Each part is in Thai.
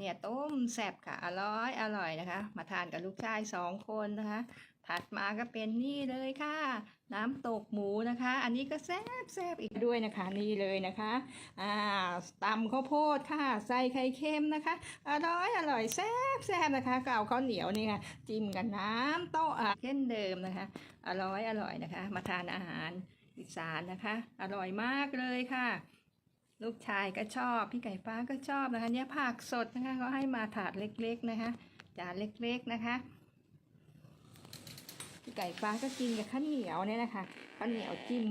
เนี่ยต้มแซ่บค่ะ อร่อยอร่อยนะคะ มาทานกับลูกชายสองคนนะคะ ถัดมาก็เป็นนี่เลยค่ะ น้ำตกหมูนะคะ อันนี้ก็แซ่บแซ่บอีกด้วยนะคะนี่เลยนะคะอ่าตำข้าวโพดค่ะใส่ไข่เค็มนะคะ อร่อยอร่อยแซ่บแซ่บนะคะก็เอาข้าวเหนียวนี่ค่ะจิ้มกับน้ำโต๊ะอะเช่นเดิมนะคะ อร่อยอร่อยนะคะ มาทานอาหารอีสานนะคะ อร่อยมากเลยค่ะ ลูกชายก็ชอบพี่ไก่ฟ้าก็ชอบนะคะเนี่ยผักสดนะคะเขาให้มาถาดเล็กๆนะคะจานเล็กๆนะคะพี่ไก่ฟ้าก็กินกับข้าวเหนียวเนี่ยนะคะข้าวเหนียวจิ้ม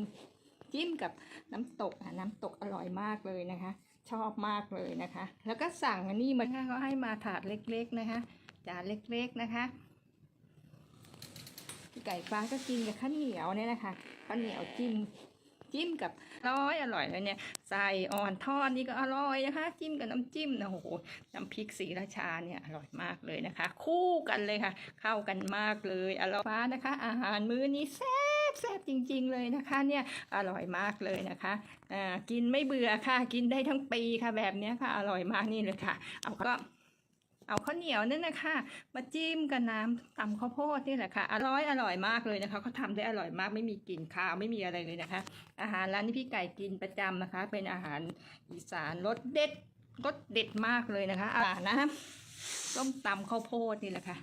จิ้มกับน้ำตกอะน้ำตกอร่อยมากเลยนะคะ ชอบมากเลยนะคะ แล้วก็สั่งอันนี้มาเขาให้มาถาดเล็กๆนะคะจานเล็กๆนะคะพี่ไก่ฟ้าก็กินกับข้าวเหนียวเนี่ยนะคะข้าวเหนียวจิ้ม จิ้มกับร่อยอร่อยเลยเนี่ยใส่อ่อนทอดนี่ก็อร่อยนะคะ จิ้มกับน้ำจิ้มนะโอ้โหน้ำพริกสีราชาเนี่ยอร่อยมากเลยนะคะ คู่กันเลยค่ะ เข้ากันมากเลยอร่อยฟ้านะคะ อาหารมื้อนี้แซ่บแซ่บจริง ๆ เลยนะคะเนี่ยอร่อยมากเลยนะคะอ่ากินไม่เบื่อค่ะ กินได้ทั้งปีค่ะแบบเนี้ยค่ะ อร่อยมากนี่เลยค่ะ เอาก็ เอาข้าวเหนียวนั่นนะคะมาจิ้มกับน้ำตำข้าวโพดนี่แหละค่ะ อร่อยอร่อยมากเลยนะคะเขาทำได้อร่อยมากไม่มีกลิ่นคาวไม่มีอะไรเลยนะคะ อาหารร้านนี้พี่ไก่กินประจำนะคะ เป็นอาหารอีสานรสเด็ดรสเด็ดมากเลยนะคะอ่านะต้มตำข้าวโพดนี่แหละค่ะ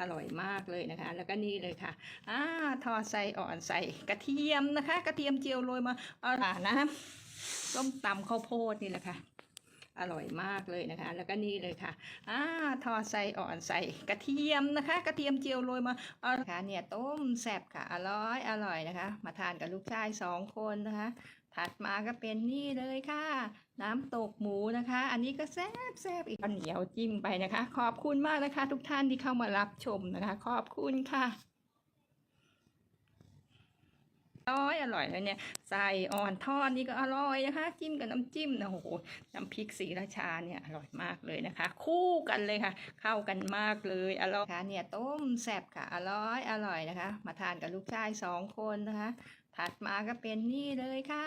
อร่อยมากเลยนะคะ แล้วก็นี่เลยค่ะอ่าทอดใส่อ่อนใส่กระเทียมนะคะ กระเทียมเจียวโรยมาอ่านะต้มตำข้าวโพดนี่แหละค่ะ อร่อยมากเลยนะคะ แล้วก็นี่เลยค่ะอ่าทอดใส่อ่อนใส่กระเทียมนะคะ กระเทียมเจียวโรยมาเอาค่ะเนี่ยต้มแซ่บค่ะ อร่อยอร่อยนะคะ มาทานกับลูกชายสองคนนะคะ ถัดมาก็เป็นนี่เลยค่ะ น้ำตกหมูนะคะ อันนี้ก็แซ่บแซ่บอีกข้าวเหนียวจิ้มไปนะคะ ขอบคุณมากนะคะ ทุกท่านที่เข้ามารับชมนะคะ ขอบคุณค่ะ อ ร่อยอร่อยเลยเนี่ยใส่อ่อนทอดนี่ก็อร่อยนะคะ จิ้มกับน้ำจิ้มนะโอ้โหน้ำพริกสีราชาเนี่ยอร่อยมากเลยนะคะ คู่กันเลยค่ะ เข้ากันมากเลยอร่อยค่ะเนี่ยต้มแซ่บค่ะอร่อยอร่อยนะคะ มาทานกับลูกชายสองคนนะคะ ถัดมาก็เป็นนี่เลยค่ะ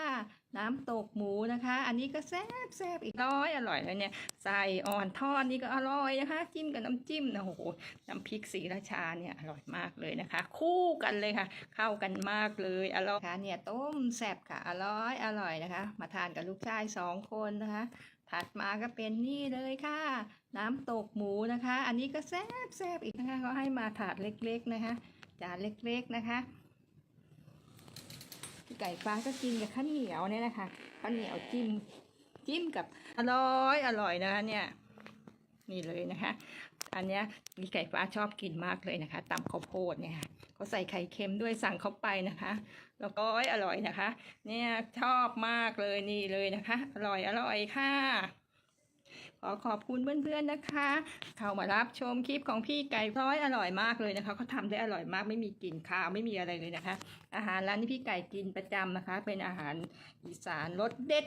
น้ำตกหมูนะคะ อันนี้ก็แซ่บแซ่บอีกร่อยอร่อยเลยเนี่ยใส่อ่อนทอดนี่ก็อร่อยนะคะ จิ้มกับน้ำจิ้มนะโอ้โหน้ำพริกสีราชาเนี่ยอร่อยมากเลยนะคะ คู่กันเลยค่ะ เข้ากันมากเลยอร่อยค่ะเนี่ยต้มแซ่บค่ะ อร่อยอร่อยนะคะ มาทานกับลูกชายสองคนนะคะ ถัดมาก็เป็นนี่เลยค่ะ น้ำตกหมูนะคะ อันนี้ก็แซ่บแซ่บอีกนะคะเขาให้มาถาดเล็ก ๆนะคะ จานเล็ก ๆนะคะ ไก่ฟ้าก็กินกับข้าวเหนียวเนี่ยนะคะข้าวเหนียวจิ้มจิ้มกับอร่อยอร่อยนะคะเนี่ย นี่เลยนะคะ อันเนี้มีไก่ฟ้าชอบกินมากเลยนะคะตำข้าวโพดเนี่ยเขาใส่ไข่เค็มด้วยสั่งเข้าไปนะคะ แล้วก็อร่อยนะคะ เนี่ยชอบมากเลยนี่เลยนะคะ อร่อยอร่อยค่ะ ขอขอบคุณเพื่อนๆนะคะ เข้ามารับชมคลิปของพี่ไก่ร้อยอร่อยมากเลยนะคะเขาทำได้อร่อยมากไม่มีกลิ่นคาวไม่มีอะไรเลยนะคะ อาหารร้านนี้พี่ไก่กินประจำนะคะ เป็นอาหารอีสานรสเด็ด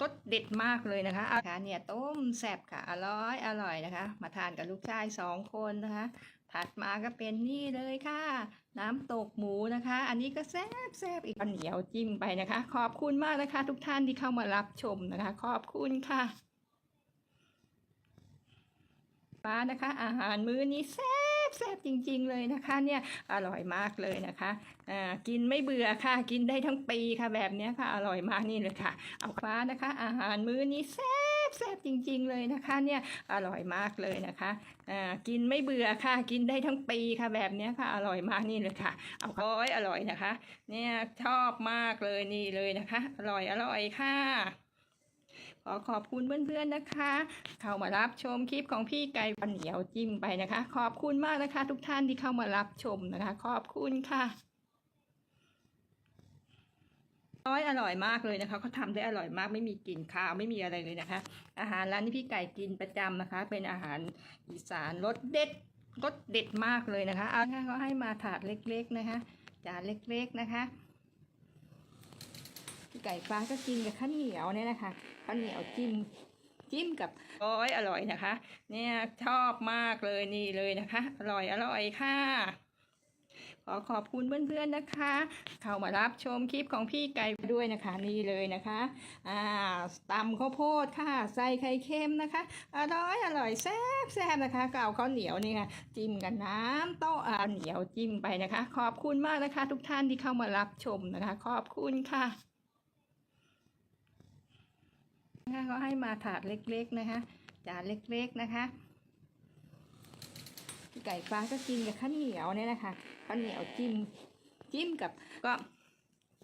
รสเด็ดมากเลยนะคะอาหารเนี่ยต้มแซ่บค่ะอร่อยอร่อยนะคะ มาทานกับลูกชายสองคนนะคะ ถัดมาก็เป็นนี่เลยค่ะ น้ำตกหมูนะคะ อันนี้ก็แซ่บแซ่บอีกข้าวเหนียวจิ้มไปนะคะ ขอบคุณมากนะคะ ทุกท่านที่เข้ามารับชมนะคะ ขอบคุณค่ะ ฟ้านะคะ อาหารมื้อนี้แซ่บแซ่บจริง ๆ เลยนะคะเนี่ยอร่อยมากเลยนะคะอ่ากินไม่เบื่อค่ะ กินได้ทั้งปีค่ะแบบเนี้ยค่ะ อร่อยมากนี่เลยค่ะ เอาฟ้านะคะ อาหารมื้อนี้แซ่บแซ่บจริง ๆ เลยนะคะเนี่ยอร่อยมากเลยนะคะอ่ากินไม่เบื่อค่ะ กินได้ทั้งปีค่ะแบบเนี้ยค่ะ อร่อยมากนี่เลยค่ะ เอาอร่อยอร่อยนะคะ เนี่ยชอบมากเลยนี่เลยนะคะ อร่อยอร่อยค่ะ ขอขอบคุณเพื่อนๆนะคะ เข้ามารับชมคลิปของพี่ไก่ข้าวเหนียวจิ้มไปนะคะ ขอบคุณมากนะคะ ทุกท่านที่เข้ามารับชมนะคะ ขอบคุณค่ะร่อยอร่อยมากเลยนะคะเขาทำได้อร่อยมากไม่มีกลิ่นคาวไม่มีอะไรเลยนะคะ อาหารร้านที่พี่ไก่กินประจำนะคะ เป็นอาหารอีสานรสเด็ดรสเด็ดมากเลยนะคะเอาเขาให้มาถาดเล็ก ๆนะคะ จานเล็กๆนะคะ พี่ไก่ฟ้าก็กินกับข้าวเหนียวเนี่ยนะคะ ข้าวเหนียวจิ้มจิ้มกับโอ้ยอร่อยนะคะ เนี่ยชอบมากเลยนี่เลยนะคะ อร่อยอร่อยค่ะขอขอบคุณเพื่อนๆนะคะ เข้ามารับชมคลิปของพี่ไก่ด้วยนะคะนี่เลยนะคะอ่าตำข้าวโพดค่ะใส่ไข่เค็มนะคะ อร่อยอร่อยแซ่บแซ่บนะคะกาข้าวเหนียวนี่ค่ะจิ้มกับน้ำโต๊ะอ่าเหนียวจิ้มไปนะคะ ขอบคุณมากนะคะ ทุกท่านที่เข้ามารับชมนะคะ ขอบคุณค่ะ นะคะก็ให้มาถาดเล็กๆนะคะจานเล็กๆนะคะพี่ไก่ฟ้าก็กินกับข้าวเหนียวเนี่ยนะคะข้าวเหนียวจิ้มจิ้มกับก็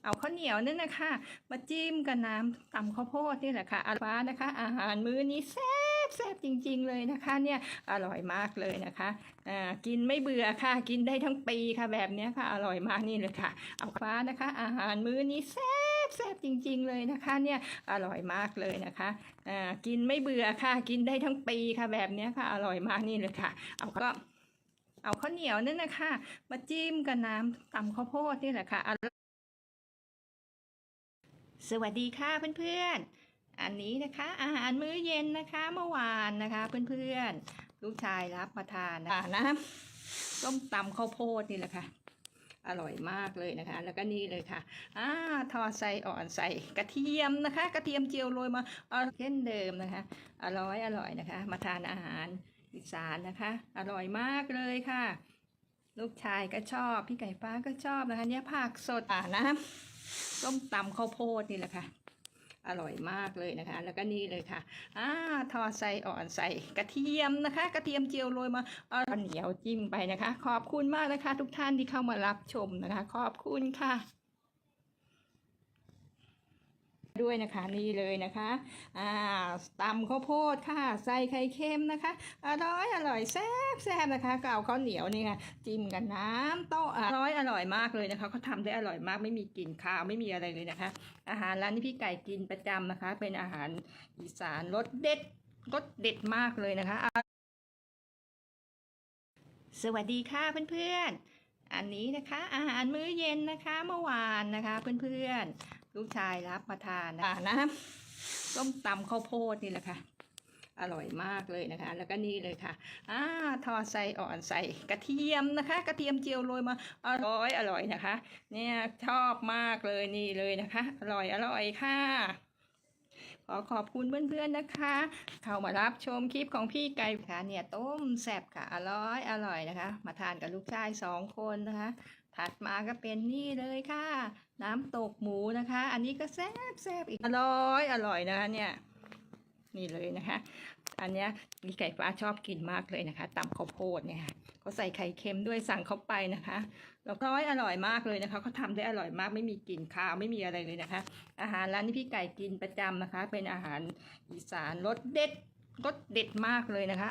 เอาข้าวเหนียวนั่นนะคะ มาจิ้มกับน้ำตำข้าวโพดนี่แหละค่ะอาฟ้านะคะ อาหารมื้อนี้แซ่บแซ่บจริง ๆ เลยนะคะ เนี่ยอร่อยมากเลยนะคะอ่ากินไม่เบื่อค่ะ กินได้ทั้งปีค่ะแบบเนี้ยค่ะ อร่อยมากนี่เลยค่ะ เอาฟ้านะคะ อาหารมื้อนี้แซ่บ แซ่บจริง ๆ เลยนะคะ เนี่ยอร่อยมากเลยนะคะอ่ากินไม่เบื่อค่ะ กินได้ทั้งปีค่ะแบบเนี้ยค่ะ อร่อยมากนี่เลยค่ะ เอาก็เอาข้าวเหนียวนั่นนะคะมาจิ้มกับน้ำตำข้าวโพดนี่แหละค่ะสวัสดีค่ะเพื่อนๆ อันนี้นะคะ อาหารมื้อเย็นนะคะเมื่อวานนะคะเพื่อนๆ ลูกชายรับประทานนะคะน้ำต้มตำข้าวโพดนี่แหละค่ะ อร่อยมากเลยนะคะ แล้วก็นี่เลยค่ะอ่าทอดใส่อ่อนใส่กระเทียมนะคะ กระเทียมเจียวโรยมาเอาเช่นเดิมนะคะ อร่อยอร่อยนะคะ มาทานอาหารอีสานนะคะ อร่อยมากเลยค่ะ ลูกชายก็ชอบพี่ไก่ฟ้าก็ชอบนะคะเนี่ยผักสดอ่านะต้มตำข้าวโพดนี่แหละค่ะ อร่อยมากเลยนะคะ แล้วก็นี่เลยค่ะอ่าทอดใส่อ่อนใส่กระเทียมนะคะ กระเทียมเจียวโรยมาเอาเหนียวจิ้มไปนะคะ ขอบคุณมากนะคะ ทุกท่านที่เข้ามารับชมนะคะ ขอบคุณค่ะ ด้วยนะคะนี่เลยนะคะอ่าตำข้าวโพดค่ะใส่ไข่เค็มนะคะอร่อยอร่อยแซ่บแซ่บนะคะกาวข้าวเหนียวนี่ค่ะจิ้มกับน้ำโต๊ะอร่อยอร่อยมากเลยนะคะเขาทำได้อร่อยมากไม่มีกลิ่นคาวไม่มีอะไรเลยนะคะ อาหารร้านที่พี่ไก่กินประจำนะคะ เป็นอาหารอีสานรสเด็ดรสเด็ดมากเลยนะคะ สวัสดีค่ะเพื่อนๆอันนี้นะคะอาหารมื้อเย็นนะคะเมื่อวานนะคะเพื่อนๆ ลูกชายรับประทานนะคะน้ำต้มตำข้าวโพดนี่แหละค่ะ อร่อยมากเลยนะคะ แล้วก็นี่เลยค่ะอ่าทอดใส่อ่อนใส่กระเทียมนะคะ กระเทียมเจียวโรยมาอร่อยอร่อยนะคะ เนี่ยชอบมากเลยนี่เลยนะคะ อร่อยอร่อยค่ะขอขอบคุณเพื่อนๆนะคะ เข้ามารับชมคลิปของพี่ไก่ค่ะเนี่ยต้มแซ่บค่ะ อร่อยอร่อยนะคะ มาทานกับลูกชายสองคนนะคะ ถัดมาก็เป็นนี่เลยค่ะ น้ำตกหมูนะคะ อันนี้ก็แซ่บแซ่บอีกอร่อยอร่อยนะคะเนี่ยนี่เลยนะคะ อันเนี้ยมีไก่ฟ้าชอบกินมากเลยนะคะตำข้าวโพดเนี่ยค่ะก็ใส่ไข่เค็มด้วยสั่งเข้าไปนะคะแล้วก็อร่อยมากเลยนะคะเขาทำได้อร่อยมากไม่มีกลิ่นคาวไม่มีอะไรเลยนะคะ อาหารร้านที่พี่ไก่กินประจำนะคะ เป็นอาหารอีสานรสเด็ดรสเด็ดมากเลยนะคะ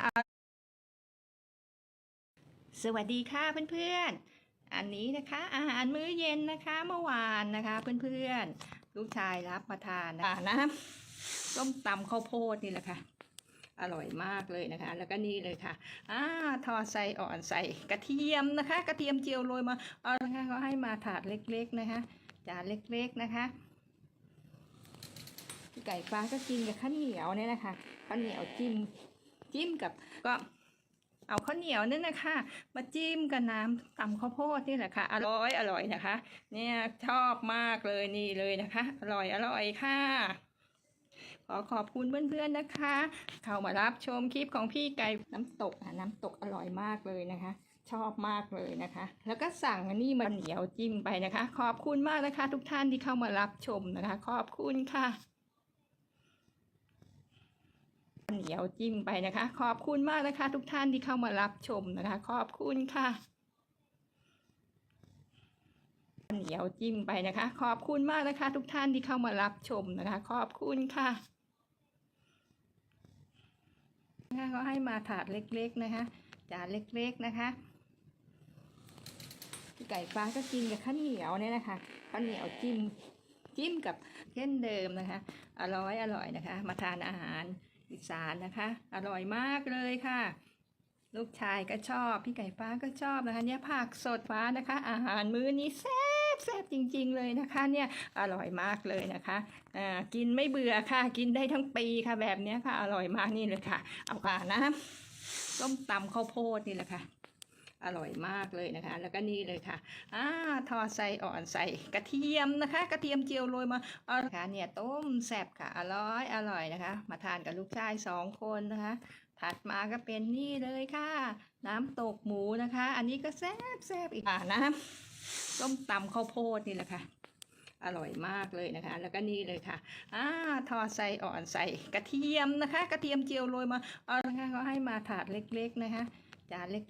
สวัสดีค่ะเพื่อนๆ อันนี้นะคะอาหารมื้อเย็นนะคะเมื่อวานนะคะ เพื่อนๆ ลูกชายรับประทานนะคะน้ำต้มตำข้าวโพดนี่แหละค่ะ อร่อยมากเลยนะคะ แล้วก็นี่เลยค่ะอ่าทอดใส่อ่อนใส่กระเทียมนะคะ กระเทียมเจียวโรยมาเอานะคะก็ให้มาถาดเล็กๆนะคะ จานเล็กๆนะคะไก่ฟ้าก็กินกับข้าวเหนียวเนี่ยนะคะข้าวเหนียวจิ้มจิ้มกับก็ เอาข้าวเหนียวนั่นนะคะ มาจิ้มกับน้ำตำข้าวโพดนี่แหละค่ะ อร่อยอร่อยนะคะ เนี่ยชอบมากเลยนี่เลยนะคะ อร่อยอร่อยค่ะ ขอขอบคุณเพื่อนๆนะคะ เข้ามารับชมคลิปของพี่ไก่น้ำตกอะน้ำตกอร่อยมากเลยนะคะชอบมากเลยนะคะ แล้วก็สั่งนนี้มาเหนียวจิ้มไปนะคะ ขอบคุณมากนะคะ ทุกท่านที่เข้ามารับชมนะคะ ขอบคุณค่ะ เหนียวจิ้มไปนะคะ ขอบคุณมากนะคะ ทุกท่านที่เข้ามารับชมนะคะ ขอบคุณค่ะเหนียวจิ้มไปนะคะ ขอบคุณมากนะคะ ทุกท่านที่เข้ามารับชมนะคะ ขอบคุณค่ะนะคะก็ให้มาถาดเล็ก ๆนะคะ จานเล็กๆนะคะพี่ไก่ฟ้าก็กินกับข้าวเหนียวเนี่ยนะคะข้าวเหนียวจิ้มจิ้มกับเช่นเดิมนะคะ อร่อยอร่อยนะคะ มาทานอาหาร อีสานนะคะ อร่อยมากเลยค่ะ ลูกชายก็ชอบ พี่ไก่ฟ้าก็ชอบนะคะ เนี่ยผักสดฟ้านะคะ อาหารมื้อนี้แซ่บแซ่บจริง ๆ เลยนะคะ เนี่ยอร่อยมากเลยนะคะอ่ากินไม่เบื่อค่ะ กินได้ทั้งปีค่ะแบบเนี้ยค่ะ อร่อยมากนี่เลยค่ะ เอาค่ะนะต้มตำข้าวโพดนี่แหละค่ะ อร่อยมากเลยนะคะ แล้วก็นี่เลยค่ะอ่าทอดไส้อ่อนใส่กระเทียมนะคะ กระเทียมเจียวโรยมาเอาละค่ะเนี่ยต้มแซ่บค่ะอร่อยอร่อยนะคะ มาทานกับลูกชายสองคนนะคะ ถัดมาก็เป็นนี่เลยค่ะ น้ำตกหมูนะคะ อันนี้ก็แซ่บแซ่บอีกอ่าน้ำส้มตำข้าวโพดนี่แหละค่ะอร่อยมากเลยนะคะ แล้วก็นี่เลยค่ะอ่าทอดไส้อ่อนใส่กระเทียมนะคะ กระเทียมเจียวโรยมาเอาละค่ะเขาให้มาถาดเล็ก ๆ นะคะจานเล็ก